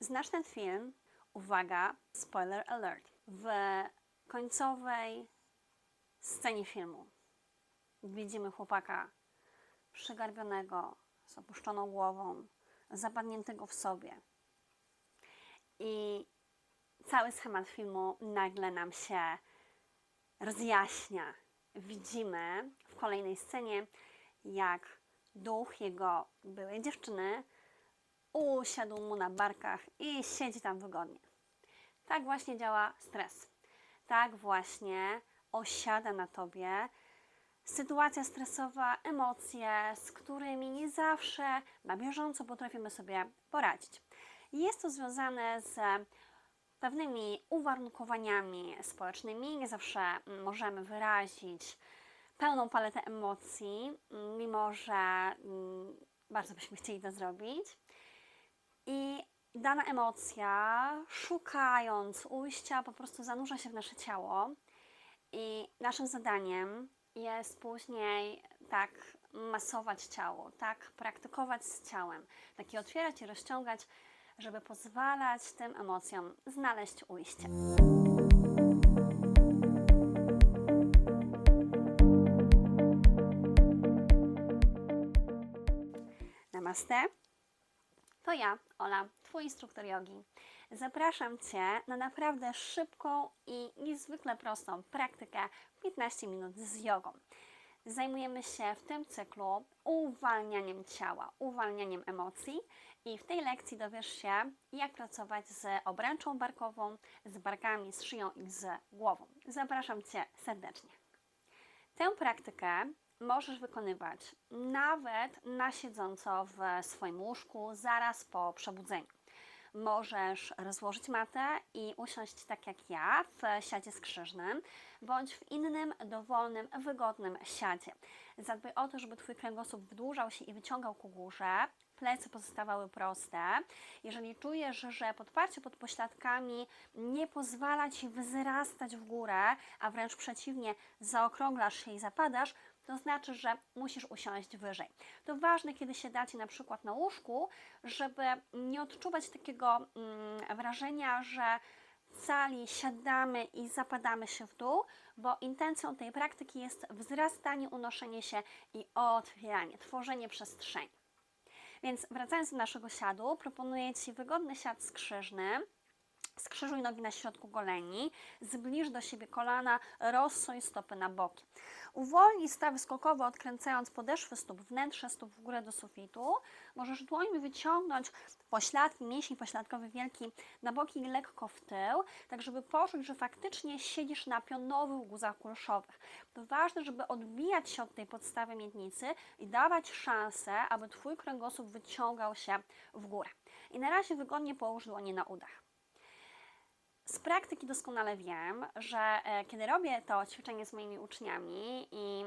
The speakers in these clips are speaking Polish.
Znasz ten film? Uwaga, spoiler alert. W końcowej scenie filmu widzimy chłopaka przygarbionego, z opuszczoną głową, zapadniętego w sobie. I cały schemat filmu nagle nam się rozjaśnia. Widzimy w kolejnej scenie, jak duch jego byłej dziewczyny usiadł mu na barkach i siedzi tam wygodnie. Tak właśnie działa stres. Tak właśnie osiada na tobie sytuacja stresowa, emocje, z którymi nie zawsze na bieżąco potrafimy sobie poradzić. Jest to związane z pewnymi uwarunkowaniami społecznymi. Nie zawsze możemy wyrazić pełną paletę emocji, mimo że mm, bardzo byśmy chcieli to zrobić. I dana emocja, szukając ujścia, po prostu zanurza się w nasze ciało. I naszym zadaniem jest później tak masować ciało, tak praktykować z ciałem, tak je otwierać i rozciągać, żeby pozwalać tym emocjom znaleźć ujście. Namaste. To ja, Ola, Twój instruktor jogi. Zapraszam Cię na naprawdę szybką i niezwykle prostą praktykę 15 minut z jogą. Zajmujemy się w tym cyklu uwalnianiem ciała, uwalnianiem emocji i w tej lekcji dowiesz się, jak pracować z obręczą barkową, z barkami, z szyją i z głową. Zapraszam Cię serdecznie. Tę praktykę możesz wykonywać nawet na siedząco w swoim łóżku zaraz po przebudzeniu. Możesz rozłożyć matę i usiąść tak jak ja w siadzie skrzyżnym, bądź w innym, dowolnym, wygodnym siadzie. Zadbaj o to, żeby Twój kręgosłup wydłużał się i wyciągał ku górze, plecy pozostawały proste. Jeżeli czujesz, że podparcie pod pośladkami nie pozwala Ci wzrastać w górę, a wręcz przeciwnie, zaokrąglasz się i zapadasz, to znaczy, że musisz usiąść wyżej. To ważne, kiedy się dacie na przykład na łóżku, żeby nie odczuwać takiego mm, wrażenia, że cali siadamy i zapadamy się w dół, bo intencją tej praktyki jest wzrastanie, unoszenie się i otwieranie, tworzenie przestrzeni. Więc wracając do naszego siadu, proponuję Ci wygodny siad skrzyżny, Skrzyżuj nogi na środku goleni, zbliż do siebie kolana, rozsuń stopy na boki. Uwolnij stawy skokowe, odkręcając podeszwy stóp, wnętrze stóp w górę do sufitu. Możesz dłońmi wyciągnąć pośladki, mięsień pośladkowy wielki na boki i lekko w tył, tak żeby poczuć, że faktycznie siedzisz na pionowych guzach kulszowych. To ważne, żeby odbijać się od tej podstawy miednicy i dawać szansę, aby Twój kręgosłup wyciągał się w górę. I na razie wygodnie połóż dłonie na udach. Z praktyki doskonale wiem, że e, kiedy robię to ćwiczenie z moimi uczniami i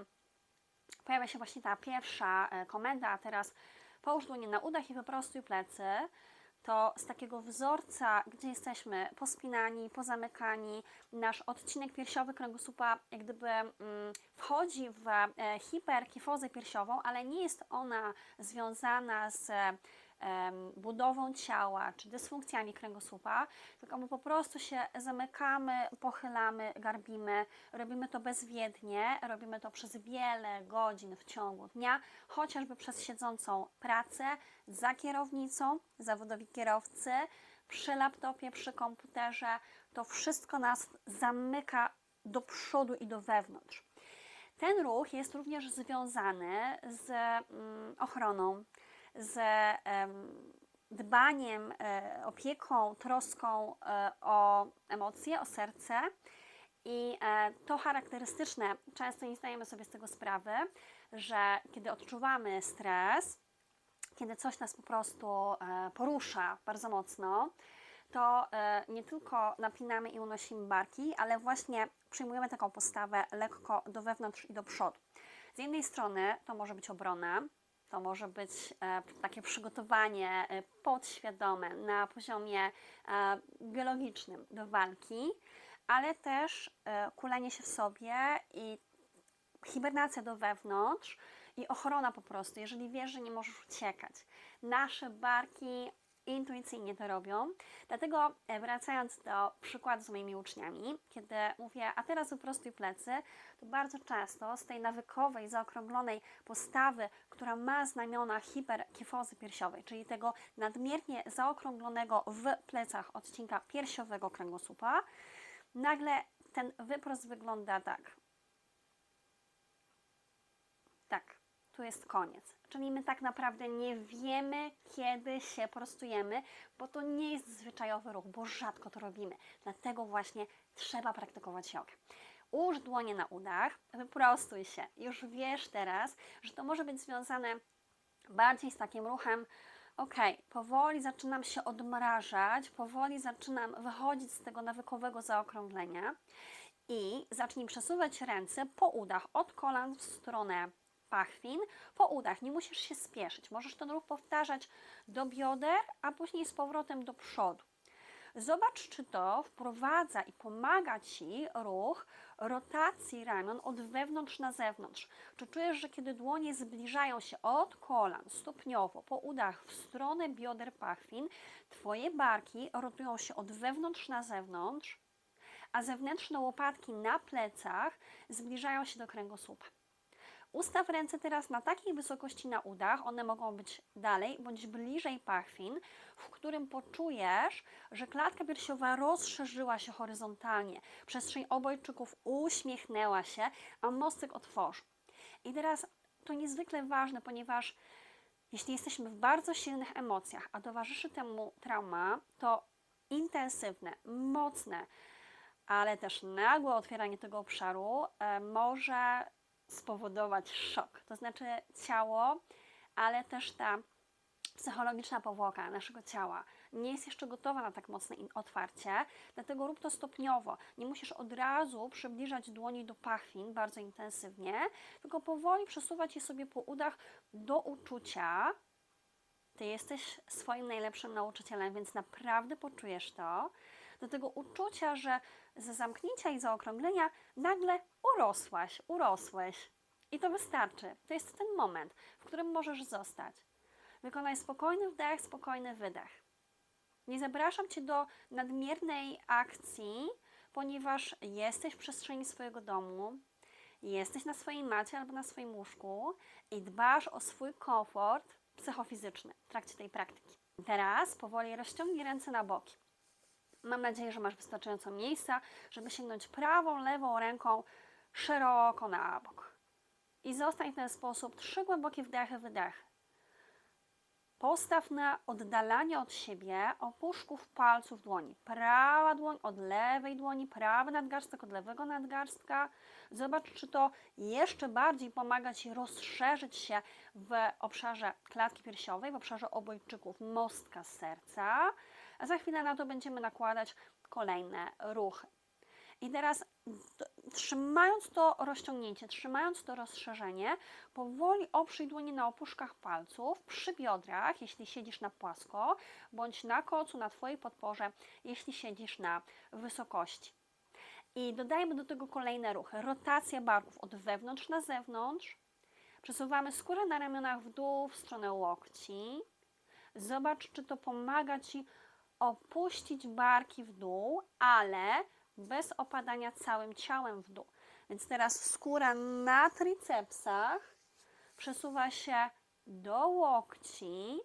pojawia się właśnie ta pierwsza e, komenda, a teraz połóż dłonie na udach i wyprostuj plecy, to z takiego wzorca, gdzie jesteśmy pospinani, pozamykani, nasz odcinek piersiowy kręgosłupa jak gdyby mm, wchodzi w e, hiperkifozę piersiową, ale nie jest ona związana z budową ciała czy dysfunkcjami kręgosłupa, tylko my po prostu się zamykamy, pochylamy, garbimy, robimy to bezwiednie, robimy to przez wiele godzin w ciągu dnia, chociażby przez siedzącą pracę za kierownicą, zawodowi kierowcy, przy laptopie, przy komputerze, to wszystko nas zamyka do przodu i do wewnątrz. Ten ruch jest również związany z mm, ochroną z dbaniem, e, opieką, troską e, o emocje, o serce. I e, to charakterystyczne, często nie zdajemy sobie z tego sprawy, że kiedy odczuwamy stres, kiedy coś nas po prostu porusza bardzo mocno, to nie tylko napinamy i unosimy barki, ale właśnie przyjmujemy taką postawę lekko do wewnątrz i do przodu. Z jednej strony to może być obrona, to może być e, takie przygotowanie e, podświadome na poziomie e, biologicznym do walki, ale też kulenie się w sobie i hibernacja do wewnątrz i ochrona po prostu, jeżeli wiesz, że nie możesz uciekać. Nasze barki intuicyjnie to robią. Dlatego e, wracając do przykładu z moimi uczniami, kiedy mówię, a teraz wyprostuj plecy, to bardzo często z tej nawykowej, zaokrąglonej postawy, która ma znamiona hiperkifozy piersiowej, czyli tego nadmiernie zaokrąglonego w plecach odcinka piersiowego kręgosłupa, nagle ten wyprost wygląda. Tak, tu jest koniec. Czyli my tak naprawdę nie wiemy, kiedy się prostujemy, bo to nie jest zwyczajowy ruch, bo rzadko to robimy. Dlatego właśnie trzeba praktykować jogę. Ułóż dłonie na udach, wyprostuj się. Już wiesz teraz, że to może być związane bardziej z takim ruchem, ok, powoli zaczynam się odmrażać, powoli zaczynam wychodzić z tego nawykowego zaokrąglenia i zacznij przesuwać ręce po udach od kolan w stronę pachwin, po udach. Nie musisz się spieszyć. Możesz ten ruch powtarzać do bioder, a później z powrotem do przodu. Zobacz, czy to wprowadza i pomaga Ci ruch rotacji ramion od wewnątrz na zewnątrz. Czy czujesz, że kiedy dłonie zbliżają się od kolan stopniowo po udach w stronę bioder pachwin, Twoje barki rotują się od wewnątrz na zewnątrz, a zewnętrzne łopatki na plecach zbliżają się do kręgosłupa. Ustaw ręce teraz na takiej wysokości na udach, one mogą być dalej bądź bliżej pachwin, w którym poczujesz, że klatka piersiowa rozszerzyła się horyzontalnie, przestrzeń obojczyków uśmiechnęła się, a mostek otworzył. I teraz to niezwykle ważne, ponieważ jeśli jesteśmy w bardzo silnych emocjach, a towarzyszy temu trauma, to intensywne, mocne, ale też nagłe otwieranie tego obszaru e, może spowodować szok. To znaczy ciało, ale też ta psychologiczna powłoka naszego ciała nie jest jeszcze gotowa na tak mocne otwarcie, dlatego rób to stopniowo. Nie musisz od razu przybliżać dłoni do pachwin bardzo intensywnie, tylko powoli przesuwać je sobie po udach do uczucia. Ty jesteś swoim najlepszym nauczycielem, więc naprawdę poczujesz to. Do tego uczucia, że ze zamknięcia i zaokrąglenia nagle urosłaś, urosłeś. I to wystarczy. To jest ten moment, w którym możesz zostać. Wykonaj spokojny wdech, spokojny wydech. Nie zapraszam Cię do nadmiernej akcji, ponieważ jesteś w przestrzeni swojego domu, jesteś na swojej macie albo na swoim łóżku i dbasz o swój komfort psychofizyczny w trakcie tej praktyki. Teraz powoli rozciągnij ręce na boki. Mam nadzieję, że masz wystarczająco miejsca, żeby sięgnąć prawą, lewą ręką szeroko na bok. I zostań w ten sposób trzy głębokie wdechy, wydechy. Postaw na oddalanie od siebie opuszków palców dłoni. Prawa dłoń od lewej dłoni, prawy nadgarstek od lewego nadgarstka. Zobacz, czy to jeszcze bardziej pomaga Ci rozszerzyć się w obszarze klatki piersiowej, w obszarze obojczyków mostka serca. A za chwilę na to będziemy nakładać kolejne ruchy. I teraz trzymając to rozciągnięcie, trzymając to rozszerzenie, powoli oprzyj dłonie na opuszkach palców, przy biodrach, jeśli siedzisz na płasko, bądź na kocu, na Twojej podporze, jeśli siedzisz na wysokości. I dodajmy do tego kolejne ruchy. Rotacja barków od wewnątrz na zewnątrz. Przesuwamy skórę na ramionach w dół, w stronę łokci. Zobacz, czy to pomaga Ci opuścić barki w dół, ale bez opadania całym ciałem w dół. Więc teraz skóra na tricepsach przesuwa się do łokci,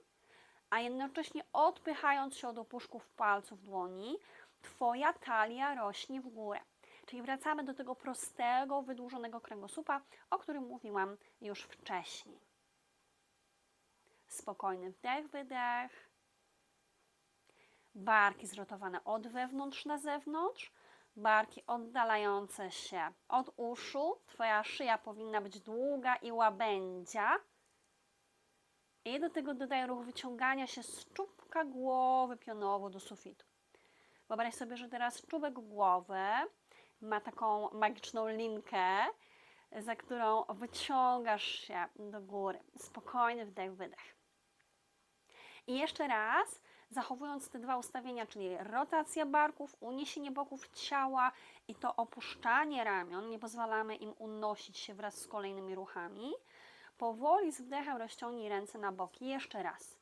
a jednocześnie odpychając się od opuszków palców dłoni, Twoja talia rośnie w górę. Czyli wracamy do tego prostego, wydłużonego kręgosłupa, o którym mówiłam już wcześniej. Spokojny wdech, wydech. Barki zrotowane od wewnątrz na zewnątrz, barki oddalające się od uszu. Twoja szyja powinna być długa i łabędzia. I do tego dodaj ruch wyciągania się z czubka głowy pionowo do sufitu. Wyobraź sobie, że teraz czubek głowy ma taką magiczną linkę, za którą wyciągasz się do góry. Spokojny wdech, wydech. I jeszcze raz zachowując te dwa ustawienia, czyli rotacja barków, uniesienie boków ciała i to opuszczanie ramion, nie pozwalamy im unosić się wraz z kolejnymi ruchami. Powoli z wdechem rozciągnij ręce na boki. Jeszcze raz.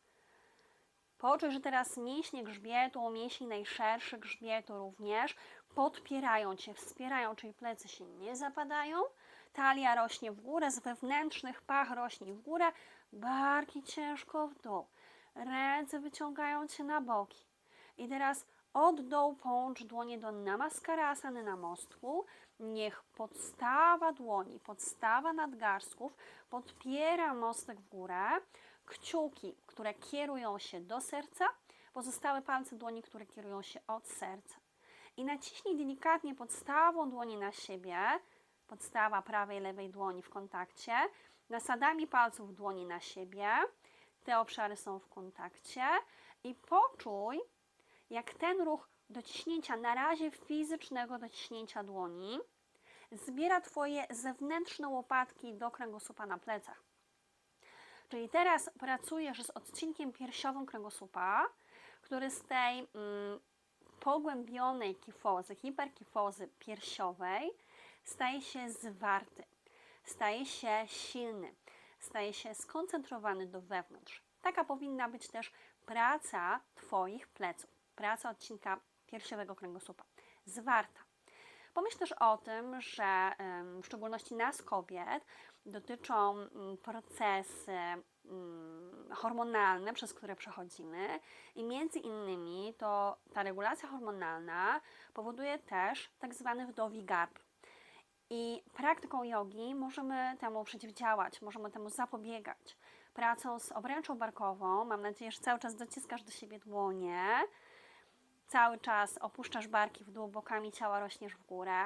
Poczuj, że teraz mięśnie grzbietu, mięśnie najszerszy grzbietu również podpierają Cię, wspierają, czyli plecy się nie zapadają. Talia rośnie w górę, z wewnętrznych pach rośnie w górę, barki ciężko w dół. Ręce wyciągają Cię na boki. I teraz od dołu połącz dłonie do namaskarasany na mostku. Niech podstawa dłoni, podstawa nadgarstków podpiera mostek w górę. Kciuki, które kierują się do serca, pozostałe palce dłoni, które kierują się od serca. I naciśnij delikatnie podstawą dłoni na siebie, podstawa prawej, lewej dłoni w kontakcie, nasadami palców dłoni na siebie. Te obszary są w kontakcie i poczuj, jak ten ruch dociśnięcia, na razie fizycznego dociśnięcia dłoni, zbiera Twoje zewnętrzne łopatki do kręgosłupa na plecach. Czyli teraz pracujesz z odcinkiem piersiowym kręgosłupa, który z tej mm, pogłębionej kifozy, hiperkifozy piersiowej staje się zwarty, staje się silny, staje się skoncentrowany do wewnątrz. Taka powinna być też praca Twoich pleców, praca odcinka piersiowego kręgosłupa. Zwarta. Pomyśl też o tym, że w szczególności nas kobiet dotyczą mm, procesy mm, hormonalne, przez które przechodzimy i między innymi to ta regulacja hormonalna powoduje też tak zwany wdowi. I praktyką jogi możemy temu przeciwdziałać, możemy temu zapobiegać. Pracą z obręczą barkową, mam nadzieję, że cały czas dociskasz do siebie dłonie, cały czas opuszczasz barki w dół, bokami ciała rośniesz w górę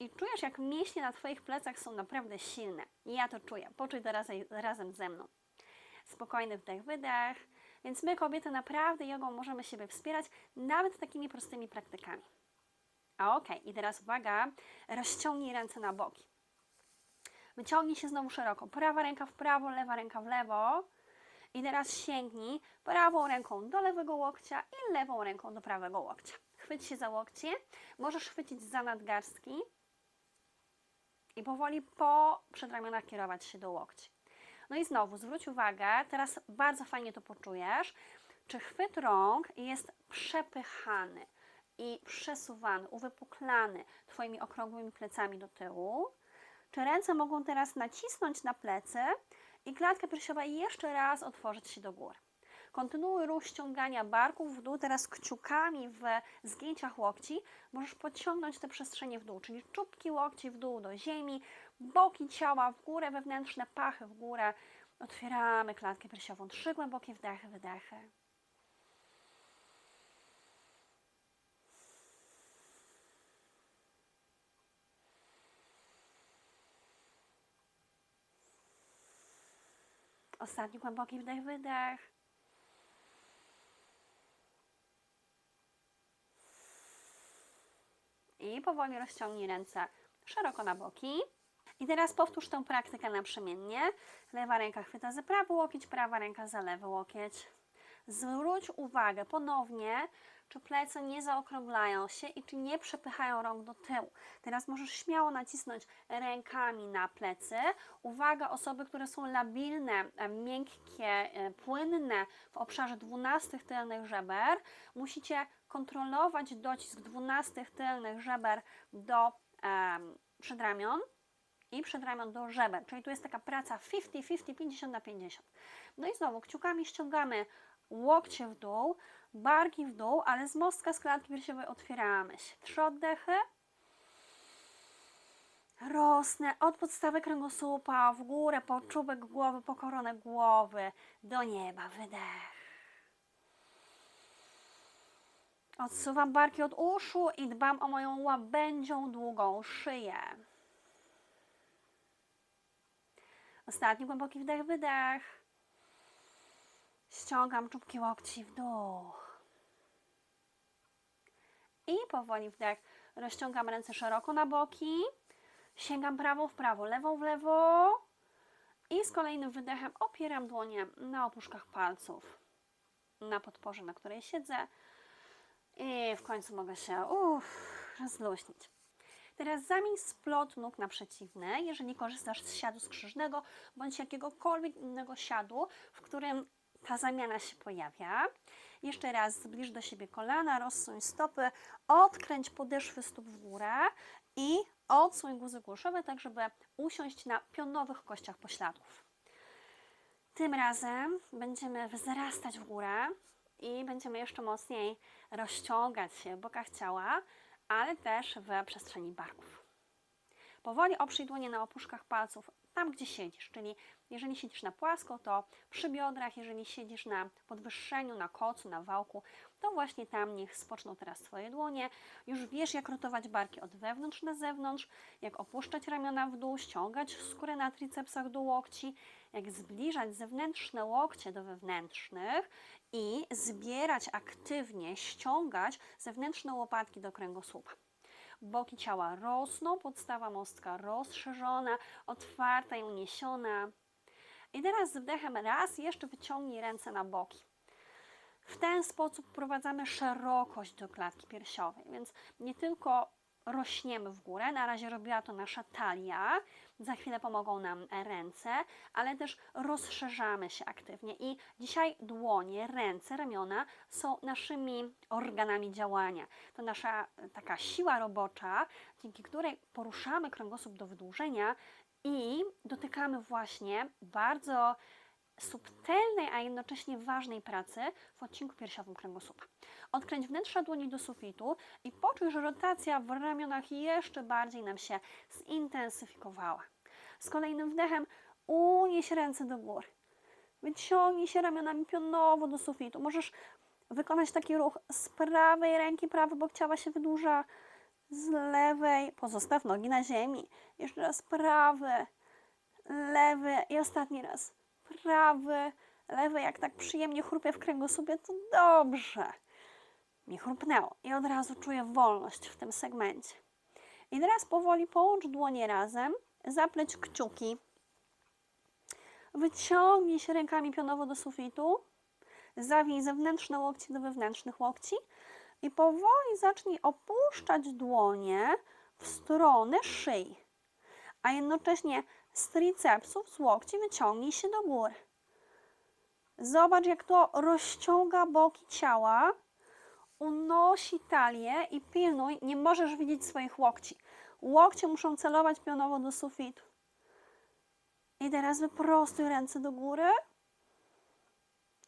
i czujesz, jak mięśnie na Twoich plecach są naprawdę silne. I ja to czuję. Poczuj to razem, razem ze mną. Spokojny wdech, wydech. Więc my, kobiety, naprawdę jogą możemy siebie wspierać, nawet takimi prostymi praktykami. A ok, i teraz uwaga, rozciągnij ręce na boki. Wyciągnij się znowu szeroko. Prawa ręka w prawo, lewa ręka w lewo. I teraz sięgnij prawą ręką do lewego łokcia i lewą ręką do prawego łokcia. Chwyć się za łokcie. Możesz chwycić za nadgarstki i powoli po przedramionach kierować się do łokci. No i znowu zwróć uwagę, teraz bardzo fajnie to poczujesz, czy chwyt rąk jest przepychany i przesuwany, uwypuklany Twoimi okrągłymi plecami do tyłu. Czy ręce mogą teraz nacisnąć na plecy i klatka piersiowa jeszcze raz otworzyć się do góry. Kontynuuj ruch ściągania barków w dół, teraz kciukami w zgięciach łokci możesz podciągnąć te przestrzenie w dół, czyli czubki łokci w dół do ziemi, boki ciała w górę, wewnętrzne pachy w górę. Otwieramy klatkę piersiową. Trzy głębokie wdechy, wydechy. Ostatni głęboki wdech, wydech. I powoli rozciągnij ręce szeroko na boki. I teraz powtórz tę praktykę naprzemiennie. Lewa ręka chwyta za prawy łokieć, prawa ręka za lewy łokieć. Zwróć uwagę ponownie, czy plecy nie zaokrąglają się i czy nie przepychają rąk do tyłu. Teraz możesz śmiało nacisnąć rękami na plecy. Uwaga, osoby, które są labilne, e, miękkie, e, płynne w obszarze dwunastych tylnych żeber, musicie kontrolować docisk dwunastych tylnych żeber do przedramion i przedramion do żeber, czyli tu jest taka praca 50-50, 50 na 50. No i znowu kciukami ściągamy łokcie w dół, barki w dół, ale z mostka z klatki piersiowej otwieramy się. Trzy oddechy. Rosnę od podstawy kręgosłupa w górę, po czubek głowy, po koronę głowy, do nieba. Wydech. Odsuwam barki od uszu i dbam o moją łabędzią długą szyję. Ostatni głęboki wdech, wydech. Ściągam czubki łokci w dół. I powoli wdech. Rozciągam ręce szeroko na boki. Sięgam prawą w prawo, lewą w lewo. I z kolejnym wydechem opieram dłonie na opuszkach palców. Na podporze, na której siedzę. I w końcu mogę się uff, rozluźnić. Teraz zamień splot nóg na przeciwne, jeżeli korzystasz z siadu skrzyżnego bądź jakiegokolwiek innego siadu, w którym ta zamiana się pojawia. Jeszcze raz zbliż do siebie kolana, rozsuń stopy, odkręć podeszwy stóp w górę i odsłoń guzy głoszowe, tak żeby usiąść na pionowych kościach pośladków. Tym razem będziemy wzrastać w górę i będziemy jeszcze mocniej rozciągać się w bokach ciała, ale też w przestrzeni barków. Powoli oprzyj dłonie na opuszkach palców, tam gdzie siedzisz, czyli jeżeli siedzisz na płasko, to przy biodrach, jeżeli siedzisz na podwyższeniu, na kocu, na wałku, to właśnie tam niech spoczną teraz Twoje dłonie. Już wiesz, jak rotować barki od wewnątrz na zewnątrz, jak opuszczać ramiona w dół, ściągać skórę na tricepsach do łokci, jak zbliżać zewnętrzne łokcie do wewnętrznych i zbierać aktywnie, ściągać zewnętrzne łopatki do kręgosłupa. Boki ciała rosną, podstawa mostka rozszerzona, otwarta i uniesiona. I teraz z wdechem raz jeszcze wyciągnij ręce na boki. W ten sposób wprowadzamy szerokość do klatki piersiowej, więc nie tylko rośniemy w górę, na razie robiła to nasza talia, za chwilę pomogą nam ręce, ale też rozszerzamy się aktywnie i dzisiaj dłonie, ręce, ramiona są naszymi organami działania. To nasza taka siła robocza, dzięki której poruszamy kręgosłup do wydłużenia i dotykamy właśnie bardzo subtelnej, a jednocześnie ważnej pracy w odcinku piersiowym kręgosłupa. Odkręć wnętrza dłoni do sufitu i poczuj, że rotacja w ramionach jeszcze bardziej nam się zintensyfikowała. Z kolejnym wdechem unieś ręce do góry. Wyciągnij się ramionami pionowo do sufitu. Możesz wykonać taki ruch z prawej ręki, prawy bok ciała się wydłuża, z lewej pozostaw nogi na ziemi. Jeszcze raz prawy, lewy i ostatni raz prawy, lewy, jak tak przyjemnie chrupie w kręgosłupie, to dobrze. Mi chrupnęło i od razu czuję wolność w tym segmencie. I teraz powoli połącz dłonie razem, zapleć kciuki. Wyciągnij się rękami pionowo do sufitu, zawij zewnętrzne łokcie do wewnętrznych łokci i powoli zacznij opuszczać dłonie w stronę szyi, a jednocześnie z tricepsów, z łokci wyciągnij się do góry. Zobacz, jak to rozciąga boki ciała, unosi talię i pilnuj, nie możesz widzieć swoich łokci. Łokcie muszą celować pionowo do sufitu. I teraz wyprostuj ręce do góry.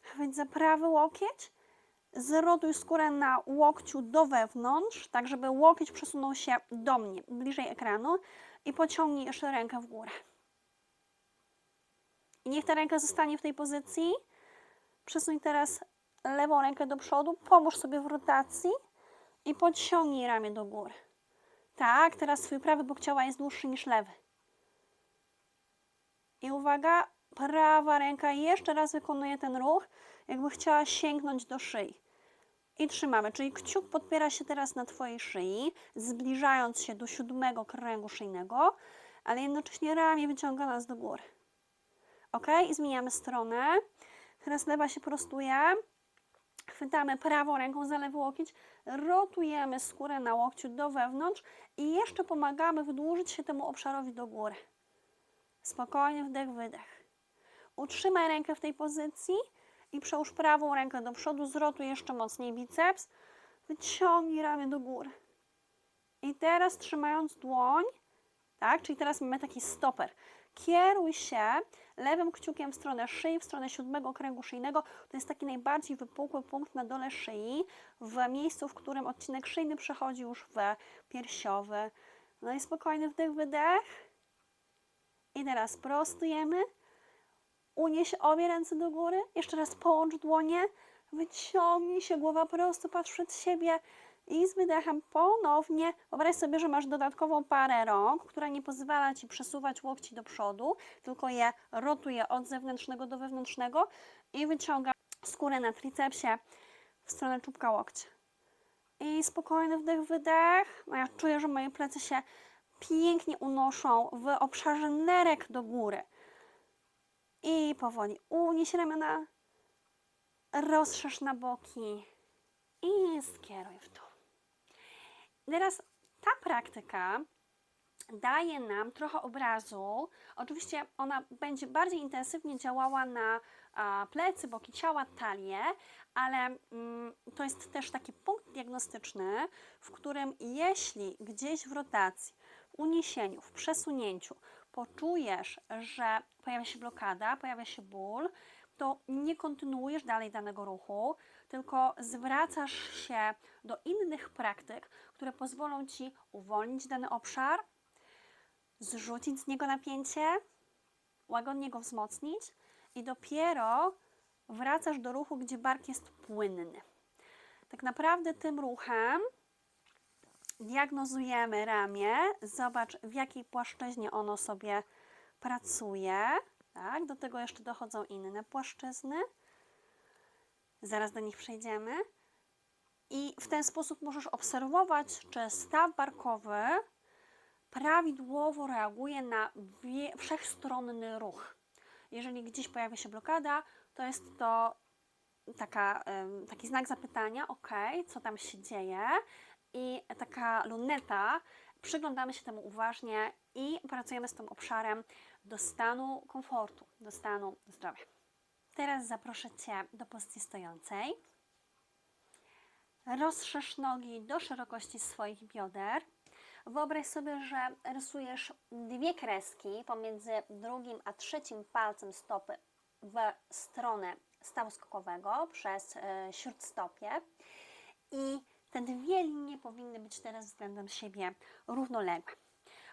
Chwyć za prawy łokieć. Zrotuj skórę na łokciu do wewnątrz, tak żeby łokieć przesunął się do mnie, bliżej ekranu i pociągnij jeszcze rękę w górę. I niech ta ręka zostanie w tej pozycji. Przesuń teraz lewą rękę do przodu, pomóż sobie w rotacji i podciągnij ramię do góry. Tak, teraz swój prawy bok ciała jest dłuższy niż lewy. I uwaga, prawa ręka jeszcze raz wykonuje ten ruch, jakby chciała sięgnąć do szyi. I trzymamy, czyli kciuk podpiera się teraz na Twojej szyi, zbliżając się do siódmego kręgu szyjnego, ale jednocześnie ramię wyciąga nas do góry. Ok? I zmieniamy stronę. Teraz lewa się prostuje. Chwytamy prawą ręką za lewy łokieć, rotujemy skórę na łokciu do wewnątrz i jeszcze pomagamy wydłużyć się temu obszarowi do góry. Spokojnie wdech, wydech. Utrzymaj rękę w tej pozycji i przełóż prawą rękę do przodu, zrotuj jeszcze mocniej biceps, wyciągnij ramię do góry. I teraz trzymając dłoń, tak, czyli teraz mamy taki stoper. Kieruj się lewym kciukiem w stronę szyi, w stronę siódmego kręgu szyjnego. To jest taki najbardziej wypukły punkt na dole szyi, w miejscu, w którym odcinek szyjny przechodzi już w piersiowy. No i spokojny wdech, wydech. I teraz prostujemy. Unieś obie ręce do góry. Jeszcze raz połącz dłonie. Wyciągnij się, głowa prosto, patrz przed siebie. I z wydechem ponownie wyobraź sobie, że masz dodatkową parę rąk, która nie pozwala Ci przesuwać łokci do przodu, tylko je rotuje od zewnętrznego do wewnętrznego i wyciąga skórę na tricepsie w stronę czubka łokcia. I spokojny wdech, wydech. No ja czuję, że moje plecy się pięknie unoszą w obszarze nerek do góry. I powoli unieś ramiona, rozszerz na boki i skieruj w dół. Teraz ta praktyka daje nam trochę obrazu. Oczywiście ona będzie bardziej intensywnie działała na plecy, boki ciała, talię, ale mm, to jest też taki punkt diagnostyczny, w którym jeśli gdzieś w rotacji, w uniesieniu, w przesunięciu poczujesz, że pojawia się blokada, pojawia się ból, to nie kontynuujesz dalej danego ruchu, tylko zwracasz się do innych praktyk, które pozwolą ci uwolnić dany obszar, zrzucić z niego napięcie, łagodnie go wzmocnić i dopiero wracasz do ruchu, gdzie bark jest płynny. Tak naprawdę tym ruchem diagnozujemy ramię. Zobacz, w jakiej płaszczyźnie ono sobie pracuje. Tak? Do tego jeszcze dochodzą inne płaszczyzny. Zaraz do nich przejdziemy. I w ten sposób możesz obserwować, czy staw barkowy prawidłowo reaguje na wszechstronny ruch. Jeżeli gdzieś pojawia się blokada, to jest to taka, taki znak zapytania, ok, co tam się dzieje i taka luneta, przyglądamy się temu uważnie i pracujemy z tym obszarem do stanu komfortu, do stanu zdrowia. Teraz zaproszę Cię do pozycji stojącej. Rozszerz nogi do szerokości swoich bioder. Wyobraź sobie, że rysujesz dwie kreski pomiędzy drugim a trzecim palcem stopy w stronę stawu skokowego przez e, śródstopie i te dwie linie powinny być teraz względem siebie równoległe.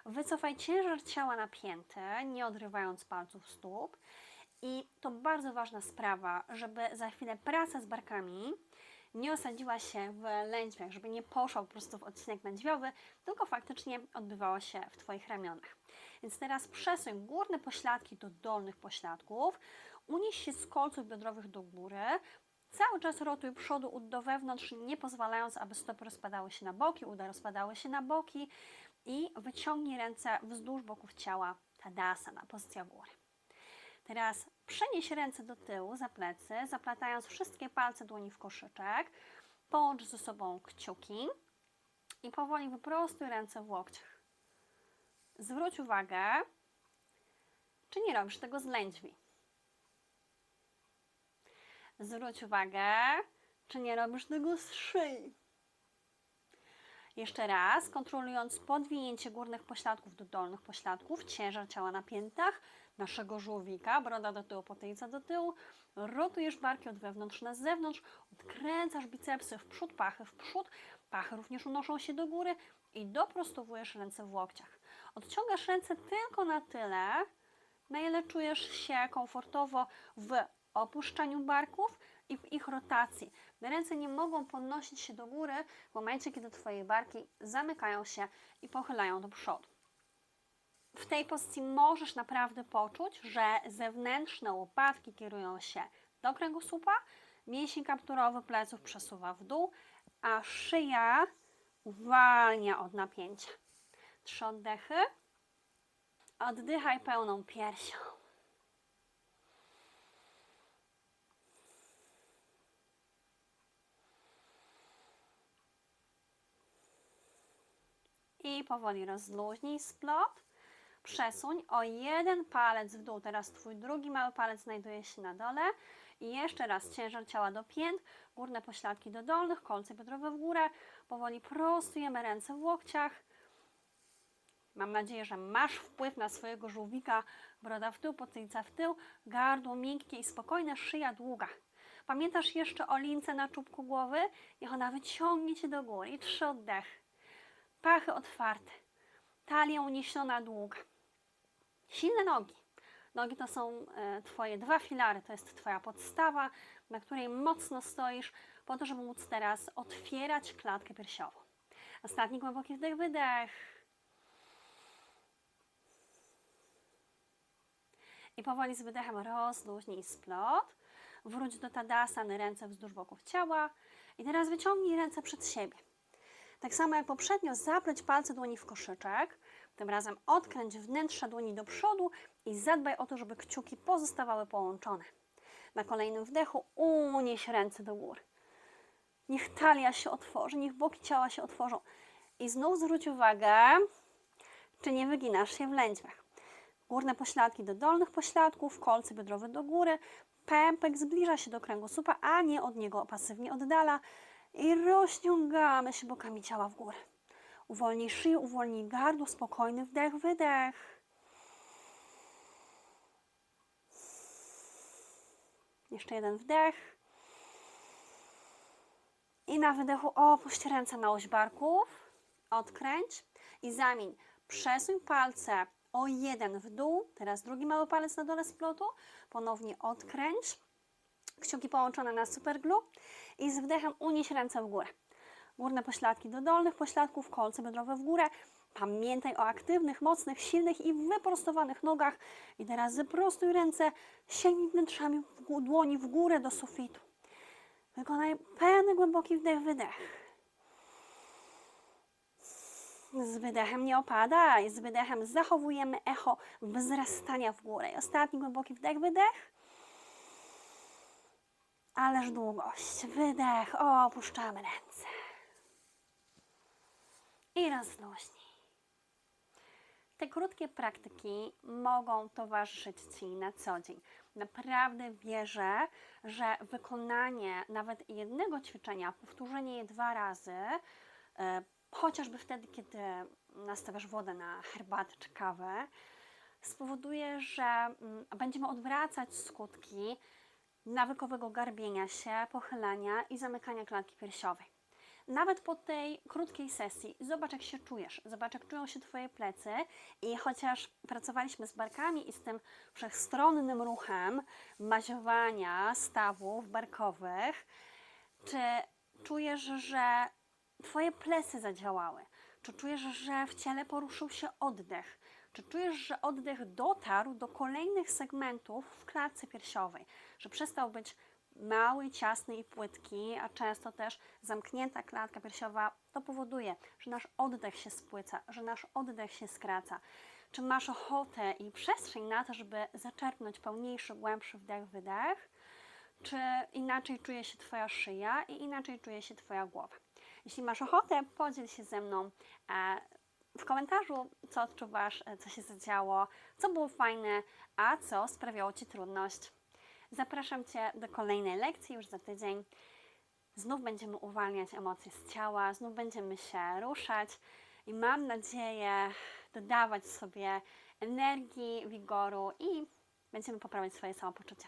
Wycofaj ciężar ciała napięty, nie odrywając palców stóp. I to bardzo ważna sprawa, żeby za chwilę praca z barkami nie osadziła się w lędźwiach, żeby nie poszła po prostu w odcinek lędźwiowy, tylko faktycznie odbywała się w Twoich ramionach. Więc teraz przesuń górne pośladki do dolnych pośladków, unieś się z kolców biodrowych do góry, cały czas rotuj przodu ud do wewnątrz, nie pozwalając, aby stopy rozpadały się na boki, uda rozpadały się na boki i wyciągnij ręce wzdłuż boków ciała, tadasana, pozycja góry. Teraz przenieś ręce do tyłu, za plecy, zaplatając wszystkie palce dłoni w koszyczek. Połącz ze sobą kciuki i powoli wyprostuj ręce w łokciach. Zwróć uwagę, czy nie robisz tego z lędźwi. Zwróć uwagę, czy nie robisz tego z szyi. Jeszcze raz, kontrolując podwinięcie górnych pośladków do dolnych pośladków, ciężar ciała na piętach, naszego żółwika, broda do tyłu, potylica do tyłu, rotujesz barki od wewnątrz na zewnątrz, odkręcasz bicepsy w przód, pachy w przód, pachy również unoszą się do góry i doprostowujesz ręce w łokciach. Odciągasz ręce tylko na tyle, na ile czujesz się komfortowo w opuszczaniu barków i w ich rotacji. Ręce nie mogą podnosić się do góry w momencie, kiedy Twoje barki zamykają się i pochylają do przodu. W tej pozycji możesz naprawdę poczuć, że zewnętrzne łopatki kierują się do kręgosłupa, mięsień kapturowy pleców przesuwa w dół, a szyja uwalnia od napięcia. Trzy oddechy. Oddychaj pełną piersią. I powoli rozluźnij splot. Przesuń o jeden palec w dół. Teraz Twój drugi mały palec znajduje się na dole. I jeszcze raz ciężar ciała do pięt, górne pośladki do dolnych, kolce biodrowe w górę. Powoli prostujemy ręce w łokciach. Mam nadzieję, że masz wpływ na swojego żółwika. Broda w tył, potylica w tył, gardło miękkie i spokojne, szyja długa. Pamiętasz jeszcze o lince na czubku głowy? Niech ona wyciągnie Cię do góry. I trzy oddechy. Pachy otwarte. Talia uniesiona długa. Silne nogi. Nogi to są e, Twoje dwa filary, to jest Twoja podstawa, na której mocno stoisz, po to, żeby móc teraz otwierać klatkę piersiową. Ostatni głęboki wdech, wydech. I powoli z wydechem rozluźnij splot. Wróć do tadasany, ręce wzdłuż boków ciała. I teraz wyciągnij ręce przed siebie. Tak samo jak poprzednio, zapleć palce dłoni w koszyczek. Tym razem odkręć wnętrze dłoni do przodu i zadbaj o to, żeby kciuki pozostawały połączone. Na kolejnym wdechu unieś ręce do góry. Niech talia się otworzy, niech boki ciała się otworzą. I znów zwróć uwagę, Czy nie wyginasz się w lędźwiach? Górne pośladki do dolnych pośladków, kolce biodrowe do góry, pępek zbliża się do kręgosłupa, a nie od niego pasywnie oddala i rozciągamy się bokami ciała w górę. Uwolnij szyję, uwolnij gardło, spokojny wdech, wydech. Jeszcze jeden wdech. I na wydechu opuść ręce na oś barków, odkręć i zamień. Przesuń palce o jeden w dół, teraz drugi mały palec na dole splotu, ponownie odkręć. Kciuki połączone na superglue i z wdechem unieś ręce w górę. Górne pośladki do dolnych pośladków, kolce biodrowe w górę. Pamiętaj o aktywnych, mocnych, silnych i wyprostowanych nogach. I teraz wyprostuj ręce, sięgnij wnętrzami w dłoni w górę do sufitu. Wykonaj pełny, głęboki wdech, wydech. Z wydechem nie opadaj, z wydechem zachowujemy echo wzrastania w górę. I ostatni głęboki wdech, wydech. Ależ długość. Wydech, opuszczamy ręce. I rozluźnij. Te krótkie praktyki mogą towarzyszyć Ci na co dzień. Naprawdę wierzę, że wykonanie nawet jednego ćwiczenia, powtórzenie je dwa razy, e, chociażby wtedy, kiedy nastawiasz wodę na herbatę czy kawę, spowoduje, że mm, będziemy odwracać skutki nawykowego garbienia się, pochylania i zamykania klatki piersiowej. Nawet po tej krótkiej sesji zobacz, jak się czujesz, zobacz, jak czują się Twoje plecy i chociaż pracowaliśmy z barkami i z tym wszechstronnym ruchem maziowania stawów barkowych, czy czujesz, że Twoje plecy zadziałały? Czy czujesz, że w ciele poruszył się oddech? Czy czujesz, że oddech dotarł do kolejnych segmentów w klatce piersiowej? Że przestał być mały, ciasny i płytki, a często też zamknięta klatka piersiowa, to powoduje, że nasz oddech się spłyca, że nasz oddech się skraca. Czy masz ochotę i przestrzeń na to, żeby zaczerpnąć pełniejszy, głębszy wdech, wydech? Czy inaczej czuje się Twoja szyja i inaczej czuje się Twoja głowa? Jeśli masz ochotę, podziel się ze mną e, w komentarzu, co odczuwasz, e, co się zadziało, co było fajne, a co sprawiało Ci trudność. Zapraszam Cię do kolejnej lekcji już za tydzień. Znów będziemy uwalniać emocje z ciała, znów będziemy się ruszać i mam nadzieję dodawać sobie energii, wigoru i będziemy poprawiać swoje samopoczucie.